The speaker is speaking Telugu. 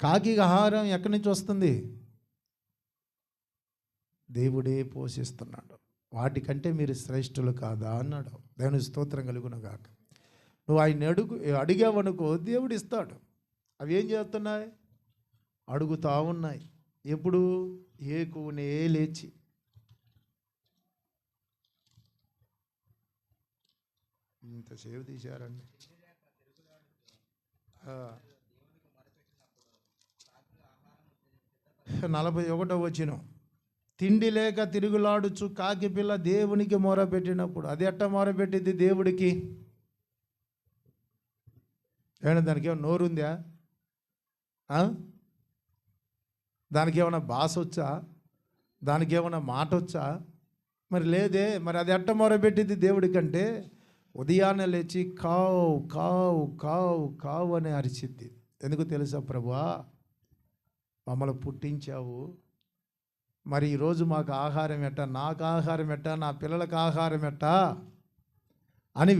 కాకి ఆహారం ఎక్కడి నుంచి వస్తుంది? దేవుడే పోషిస్తున్నాడు. వాటికంటే మీరు శ్రేష్ఠులు కాదా అన్నాడు. దేవుని స్తోత్రం కలుగునగాక. నువ్వు ఆయన అడుగు అడిగావనుకో దేవుడు ఇస్తాడు. అవి ఏం చేస్తున్నాయి? అడుగుతా ఉన్నాయి. ఎప్పుడు? ఏకునే లేచి. ఇంతసేపు తీశారండి. నలభై ఒకటో వచ్చిన తిండి లేక తిరుగులాడుచు కాకి పిల్ల దేవునికి మొరపెట్టినప్పుడు అది ఎట్ట మొరపెట్టింది దేవుడికి? ఏమైనా దానికి ఏమైనా నోరుందా? దానికి ఏమైనా భాష వచ్చా? దానికి ఏమైనా మాట వచ్చా? మరి లేదే మరి అది ఎట్ట మొరపెట్టింది దేవుడి కంటే ఉదయాన్నే లేచి కావు కావు కావు కావు అని అరిచిద్ది. ఎందుకు తెలుసా ప్రభువా? మమ్మల్ని పుట్టించావు. మరి ఈరోజు మాకు ఆహారం ఎట్టా? నాకు ఆహారం ఎట్టా? నా పిల్లలకు ఆహారం ఎట్టా? అని